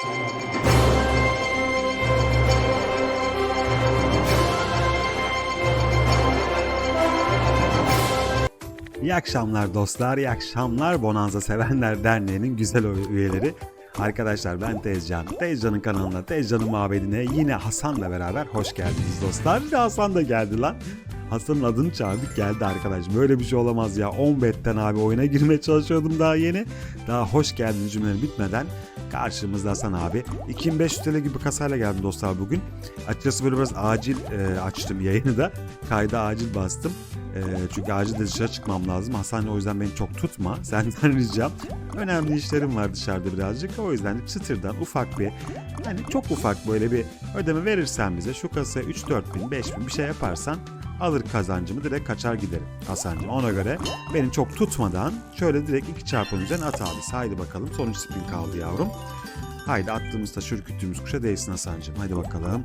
İyi akşamlar dostlar, iyi akşamlar Bonanza Sevenler Derneği'nin güzel üyeleri. Arkadaşlar ben Tezcan. Tezcan'ın kanalına, Tezcan'ın mabedine yine Hasan'la beraber hoş geldiniz dostlar. Hasan da geldi lan. Hasan'ın adını çağırdık geldi arkadaş. Böyle bir şey olamaz ya. 10 betten abi oyuna girmeye çalışıyordum daha yeni. Daha hoş geldin cümleleri bitmeden karşımızda Hasan abi. 2500 TL gibi kasayla geldim dostlar bugün. Açıkçası böyle biraz acil e, açtım yayını da. Kayda acil bastım. E, çünkü acil de dışarı çıkmam lazım. Hasan o yüzden beni çok tutma. Senden ricam. Önemli işlerim var dışarıda birazcık. O yüzden de çıtırdan ufak bir yani çok ufak böyle bir ödeme verirsen bize şu kasaya 3-4 bin 5 bin bir şey yaparsan alır kazancımı direkt kaçar giderim Hasan'cığım. Ona göre beni çok tutmadan şöyle direkt 2 çarpının üzerine at abi. Haydi bakalım son 3 spin kaldı yavrum. Haydi attığımızda şürküttüğümüz kuşa değsin Hasan'cığım. Haydi bakalım.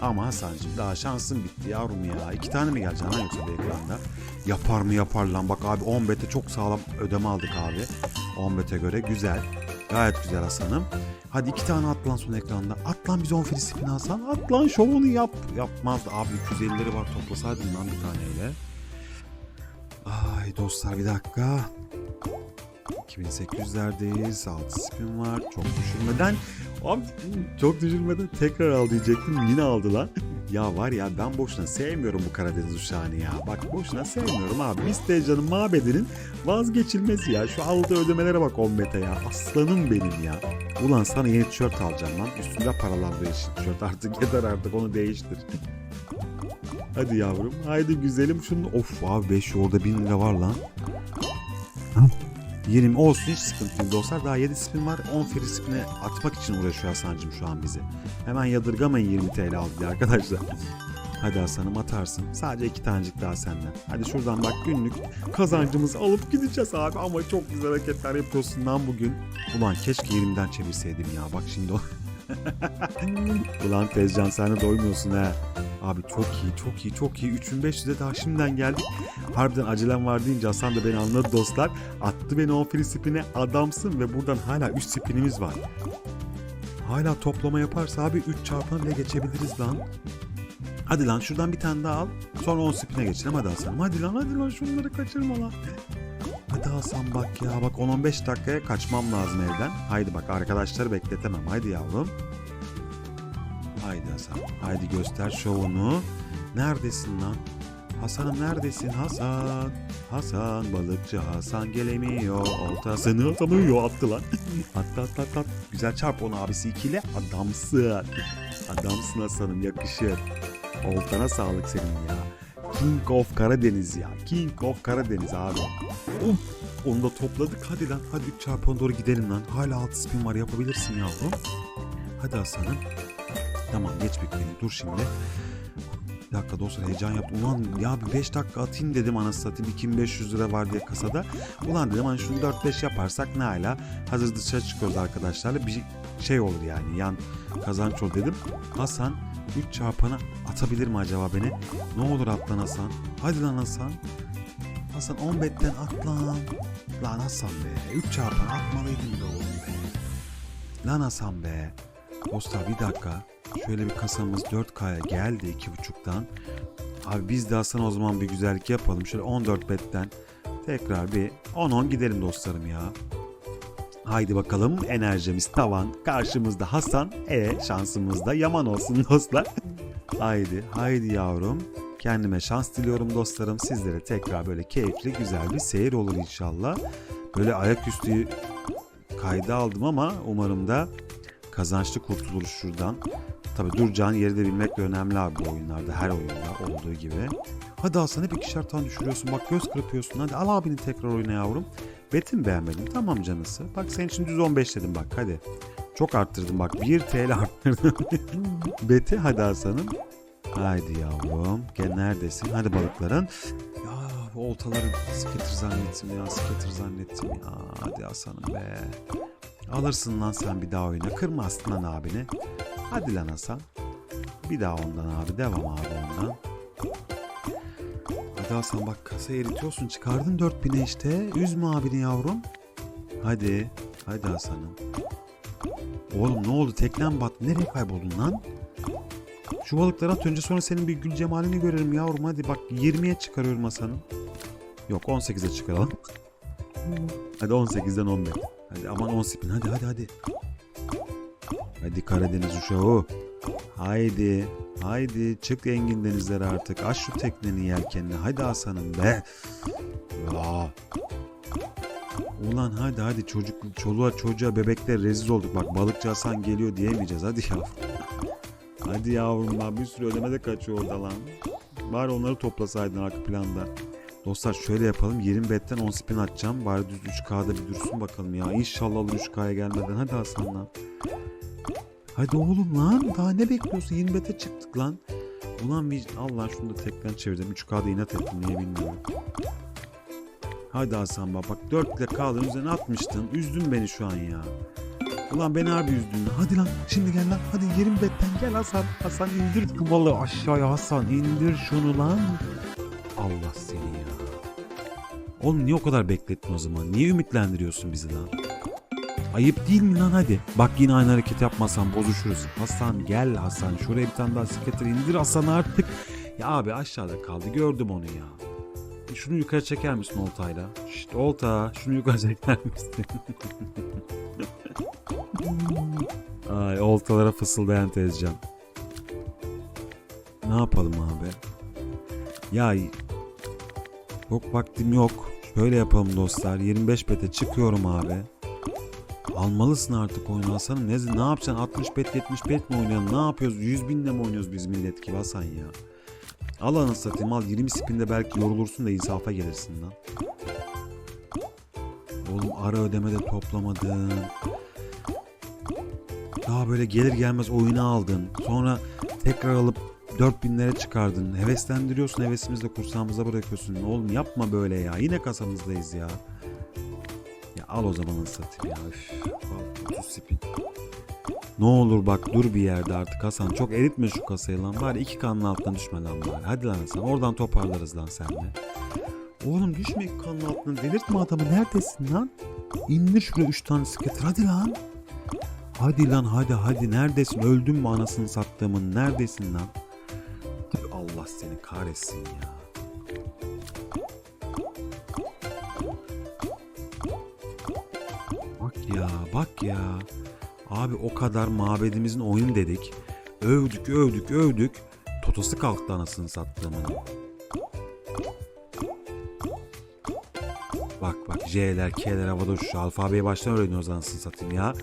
Ama Hasan'cığım daha şansın bitti yavrum ya. İki tane mi geleceksin lan yoksa bir ekranda? Yapar mı yapar lan. Bak abi 10 bete çok sağlam ödeme aldık abi. 10 bete göre güzel. Gayet güzel Hasan'ım. Hadi iki tane at lan son ekranda. At lan biz 10 free Hasan. At lan şovunu yap. Yapmaz da abi 250'leri var toplasaydın lan bir taneyle. Ay dostlar bir dakika. 2800'lerdeyiz. 6 spin var. Çok düşürmeden. Abi çok düşürmeden tekrar al diyecektim. Yine aldı lan. Ya var ya ben boşuna sevmiyorum bu Karadeniz uçağını ya. Bak boşuna sevmiyorum abi. Mistecan'ın mabedinin vazgeçilmezi ya. Şu aldığı ödemelere bak 10 mete ya. Aslanım benim ya. Ulan sana yeni tişört alacağım lan. Üstünde paralar değişik tişört. Artık yeter artık onu değiştir. Hadi yavrum. Haydi güzelim şunu. Of abi 5 yolda 1000 lira var lan. 20 olsun hiç sıkıntı değil dostlar. Daha 7 spin var. 10 free spin'e atmak için uğraşıyor Hasan'cım şu an bizi. Hemen yadırgamayın 20 TL aldı diye arkadaşlar. Hadi Hasan'ım atarsın. Sadece iki tanecik daha senden. Hadi şuradan bak günlük kazancımızı alıp gideceğiz abi. Ama çok güzel hareketler yapıyorsun lan bugün. Ulan keşke yerimden çevirseydim ya. Bak şimdi o. Ulan Tezcan sen de doymuyorsun ha. Abi çok iyi çok iyi çok iyi. 3500'e daha şimdiden geldik. Harbiden acelem var deyince Hasan da beni anladı dostlar. Attı beni o free spin'e adamsın ve buradan hala 3 spinimiz var. Hala toplama yaparsa abi 3 çarpana bile geçebiliriz lan. Hadi lan şuradan bir tane daha al. Sonra 10 spin'e geçelim hadi Hasan. Hadi lan hadi lan şunları kaçırma lan. Hadi Hasan bak ya bak 10-15 dakikaya kaçmam lazım evden. Haydi bak arkadaşları bekletemem. Haydi yavrum. Haydi Hasan. Haydi göster şovunu. Neredesin lan? Hasan'ım neredesin Hasan? Hasan balıkçı Hasan gelemiyor. Oltasını atamıyor attı lan. Attı attı attı. attı. Güzel çarp onu abisi ikiyle. Adamsın. Adamsın Hasan'ım yakışır. Oltana sağlık senin ya. King of Karadeniz ya. King of Karadeniz abi. Of. Onu da topladık. Hadi lan. Hadi 3 çarpı ona doğru gidelim lan. Hala 6 spin var yapabilirsin yavrum. Hadi Hasan'ım. Tamam geç bekleyin. Dur şimdi. Bir dakika dostlar heyecan yaptım. Ulan ya bir 5 dakika atayım dedim anasını satayım. 2500 lira var diye kasada. Ulan dedim hani şunu 4-5 yaparsak ne hala. Hazır dışarı çıkıyoruz arkadaşlarla. Bir şey olur yani yan kazanç olur dedim. Hasan 3 çarpana atabilir mi acaba beni? Ne olur at lan Hasan. Hadi lan Hasan. Hasan 10 betten at lan. Hasan be. 3 çarpan atmalıydın da oğlum be. Lan Hasan be. Dostlar bir dakika. Şöyle bir kasamız 4K'ya geldi 2.5'tan. Abi biz de Hasan o zaman bir güzellik yapalım. Şöyle 14 betten tekrar bir 10-10 gidelim dostlarım ya. Haydi bakalım enerjimiz tavan. Karşımızda Hasan. E şansımız da yaman olsun dostlar. haydi haydi yavrum. Kendime şans diliyorum dostlarım. Sizlere tekrar böyle keyifli güzel bir seyir olur inşallah. Böyle ayaküstü kayda aldım ama umarım da kazançlı kurtuluruz şuradan. Tabi duracağın yeri de bilmek de önemli abi bu oyunlarda. Her oyunda olduğu gibi. Hadi Hasan hep ikişer tane düşürüyorsun. Bak göz kırpıyorsun. Hadi al abini tekrar oyna yavrum. Betimi beğenmedim. Tamam canısı. Bak senin için düz 15 dedim bak hadi. Çok arttırdım bak. 1 TL arttırdım. Beti hadi Hasan'ım. Haydi yavrum. Gel neredesin? Hadi balıkların. Ya bu oltaları skater zannettim ya. Skater zannettim ya. Hadi Hasan'ım be. Alırsın lan sen bir daha oyuna. Kırmazsın lan abini. Hadi lan Hasan. Bir daha ondan abi. Devam abi ondan. Hadi bak kasa eritiyorsun. Çıkardın 4000'e işte. Üzme abini yavrum. Hadi. Hadi Hasan'ım. Oğlum ne oldu? Teknen battı. Nereye kayboldun lan? Şu balıkları at önce sonra senin bir gül cemalini görelim yavrum. Hadi bak 20'ye çıkarıyorum masanın. Yok 18'e çıkaralım. Hadi 18'den 15. Hadi aman 10 spin. Hadi hadi hadi. Hadi Karadeniz uşağı. Haydi. Haydi çık engin denizlere artık. Aç şu teknenin yelkenini. Hadi Hasan'ım be. Ya. Ulan hadi hadi çocuk çoluğa çocuğa bebekler rezil olduk. Bak balıkçı Hasan geliyor diyemeyeceğiz. Hadi yavrum. Hadi yavrum lan bir sürü ödeme de kaçıyor orada lan. Bari onları toplasaydın arka planda. Dostlar şöyle yapalım. 20 betten 10 spin atacağım. Bari düz 3K'da bir dursun bakalım ya. İnşallah olur 3K'ya gelmeden. Hadi Hasan lan. Hadi oğlum lan. Daha ne bekliyorsun? 20 bete çıktık lan. Ulan bir Allah şunu da tekten çevirdim. 3K'da inat ettim niye bilmiyorum. Hadi Hasan bak bak 4 ile kaldın üzerine atmıştın. Üzdün beni şu an ya. Ulan beni harbi üzdün. Hadi lan şimdi gel lan. Hadi 20 betten gel Hasan. Hasan indir balığı aşağıya Hasan. indir şunu lan. Allah seni ya. Oğlum niye o kadar beklettin o zaman? Niye ümitlendiriyorsun bizi lan? Ayıp değil mi lan hadi? Bak yine aynı hareket yapmasan bozuşuruz. Hasan gel Hasan. Şuraya bir tane daha skater indir Hasan artık. Ya abi aşağıda kaldı. Gördüm onu ya. Şunu yukarı çeker misin oltayla? Şşt olta şunu yukarı çeker misin? Ay oltalara fısıldayan tezcan. Ne yapalım abi? Ya yok vaktim yok. Şöyle yapalım dostlar. 25 bete çıkıyorum abi. Almalısın artık oyunu Hasan'ım. Ne, ne yapacaksın? 60 bet 70 bet mi oynayalım? Ne yapıyoruz? 100 binle mi oynuyoruz biz millet gibi Hasan ya? Al anasını satayım al 20 spinde belki yorulursun da insafa gelirsin lan. Oğlum ara ödeme de toplamadın. Daha böyle gelir gelmez oyunu aldın. Sonra tekrar alıp 4000'lere çıkardın. Heveslendiriyorsun hevesimizi de kursağımıza bırakıyorsun. Oğlum yapma böyle ya. Yine kasamızdayız ya. Al o zaman satayım ya. Üf, 30 spin. Ne olur bak dur bir yerde artık Hasan. Çok eritme şu kasayı lan. Bari iki kanın altına düşme lan bari. Hadi lan Hasan. Oradan toparlarız lan senle. Oğlum düşme iki kanın altına. Delirtme adamı. Neredesin lan? İndir şuraya üç tane skater. Hadi lan. Hadi lan hadi hadi. Neredesin? Öldün mü anasını sattığımın? Neredesin lan? Allah seni kahretsin ya. Ya bak ya. Abi o kadar mabedimizin oyun dedik. Övdük övdük övdük. Totosu kalktı anasını sattığımın. Bak bak J'ler K'ler havada şu alfabeyi baştan öğreniyoruz anasını satayım ya.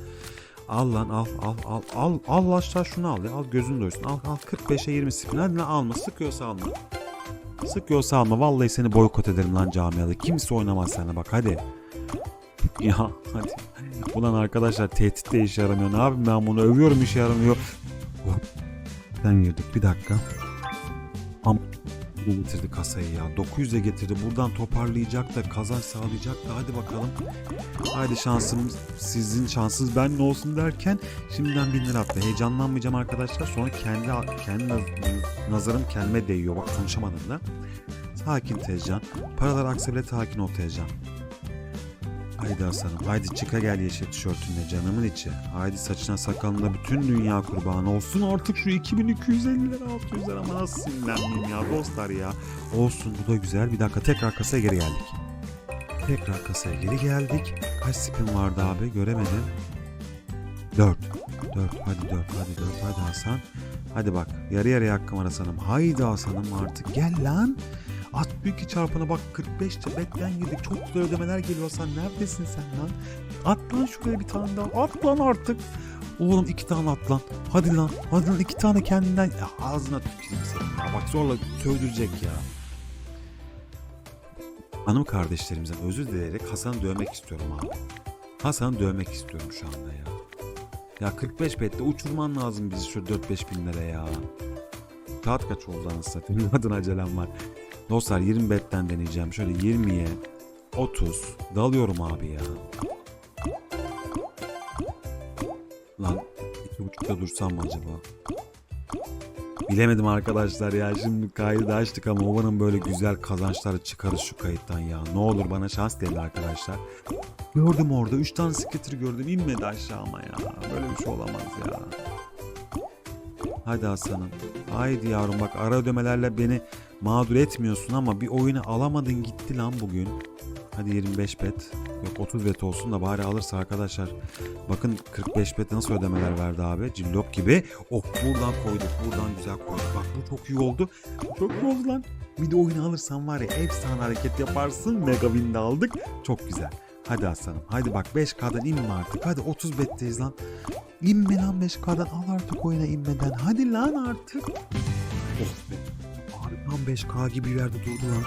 Al lan al al al al al aşağı şunu al ya al gözün doysun al al 45'e 20 spin hadi lan alma sıkıyorsa alma. Sıkıyorsa alma vallahi seni boykot ederim lan camiada kimse oynamaz sana bak hadi. Ya hadi. Ulan arkadaşlar tehdit de işe yaramıyor. Ne yapayım ben bunu övüyorum işe yaramıyor. Sen girdik bir dakika. Am bu getirdi kasayı ya. 900'e getirdi. Buradan toparlayacak da kazanç sağlayacak da hadi bakalım. Haydi şansım sizin şansınız ben ne olsun derken şimdiden 1000 lira attı. Heyecanlanmayacağım arkadaşlar. Sonra kendi kendi naz- nazarım kendime değiyor. Bak konuşamadım da. Sakin Tezcan. Paralar aksa bile sakin ol Tezcan. Haydi Hasan'ım haydi çıka gel yeşil tişörtünle canımın içi. Haydi saçına sakalına bütün dünya kurban olsun artık şu 2250 lira 600 lira ama nasıl sinirlenmeyeyim ya dostlar ya. Olsun bu da güzel bir dakika tekrar kasaya geri geldik. Tekrar kasaya geri geldik. Kaç spin vardı abi göremedim. 4. 4 hadi 4 hadi 4 hadi Hasan. Hadi bak yarı yarıya hakkım var Hasan'ım. Haydi Hasan'ım artık gel lan. At büyük iki çarpana bak 45 betten girdik. Çok güzel ödemeler geliyor Hasan. Neredesin sen lan? At lan şuraya bir tane daha. At lan artık. Oğlum iki tane at lan. Hadi lan. Hadi lan iki tane kendinden. Ya ağzına tüküreyim senin ya. Bak zorla sövdürecek ya. Hanım kardeşlerimizden özür dileyerek Hasan'ı dövmek istiyorum abi. Hasan'ı dövmek istiyorum şu anda ya. Ya 45 bette uçurman lazım bizi şu 4-5 bin lira ya. Saat kaç oldu anasını satayım. Adın acelem var. Dostlar 20 betten deneyeceğim. Şöyle 20'ye 30 dalıyorum abi ya. Lan 2.5'ta dursam mı acaba? Bilemedim arkadaşlar ya. Şimdi kaydı da açtık ama umarım böyle güzel kazançları çıkarız şu kayıttan ya. Ne olur bana şans verin arkadaşlar. Gördüm orada 3 tane skater gördüm inmedi aşağı ama ya. Böyle bir şey olamaz ya. Hadi Hasan'ım. Haydi yavrum bak ara ödemelerle beni mağdur etmiyorsun ama bir oyunu alamadın gitti lan bugün. Hadi 25 bet. Yok 30 bet olsun da bari alırsa arkadaşlar. Bakın 45 bet nasıl ödemeler verdi abi. Cillop gibi. Oh buradan koyduk. Buradan güzel koyduk. Bak bu çok iyi oldu. Çok iyi oldu lan. Bir de oyunu alırsan var ya efsane hareket yaparsın. Mega win de aldık. Çok güzel. Hadi aslanım. Hadi bak 5K'dan inme artık. Hadi 30 betteyiz lan. İnme lan 5K'dan. Al artık oyuna inmeden. Hadi lan artık. Oh be. Tam 5K gibi yerde durdu lan.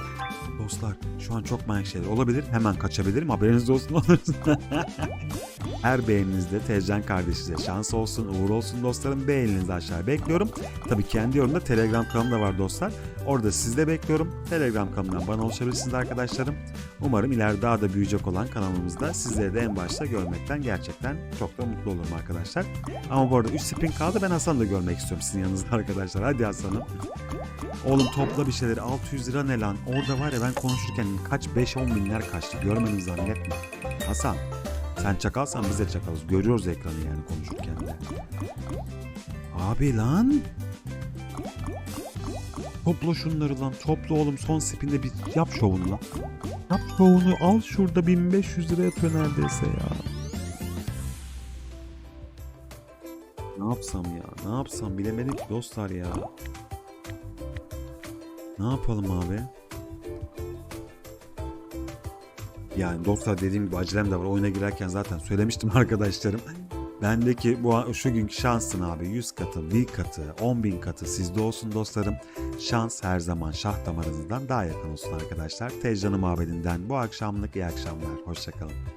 Dostlar şu an çok manyak şeyler olabilir. Hemen kaçabilirim. Haberiniz olsun. Her beğeninizde Tezcan kardeşize şans olsun, uğur olsun dostlarım. Beğeninizi aşağıya bekliyorum. Tabii kendi yorumda Telegram kanalım da var dostlar. Orada sizi de bekliyorum. Telegram kanalından bana ulaşabilirsiniz arkadaşlarım. Umarım ileride daha da büyüyecek olan kanalımızda sizleri de en başta görmekten gerçekten çok da mutlu olurum arkadaşlar. Ama bu arada 3 spin kaldı. Ben Hasan'ı da görmek istiyorum sizin yanınızda arkadaşlar. Hadi Hasan'ım. Oğlum topla bir şeyleri 600 lira ne lan? Orada var ya ben konuşurken kaç 5-10 binler kaçtı. Görmedin zannetme. Hasan sen çakalsan biz de çakalız. Görüyoruz ekranı yani konuşurken de. Abi lan. Topla şunları lan. Topla oğlum son spinde bir yap şovunu lan. Yap şovunu al şurada 1500 lira yatıyor neredeyse ya. Ne yapsam ya? Ne yapsam bilemedim ki dostlar ya. Ne yapalım abi? Yani dostlar dediğim gibi acelem de var. Oyuna girerken zaten söylemiştim arkadaşlarım. Bendeki bu şu günkü şansın abi 100 katı, 1000 katı, 10 bin katı sizde olsun dostlarım. Şans her zaman şah damarınızdan daha yakın olsun arkadaşlar. Tezcanı mabedinden bu akşamlık iyi akşamlar. Hoşçakalın.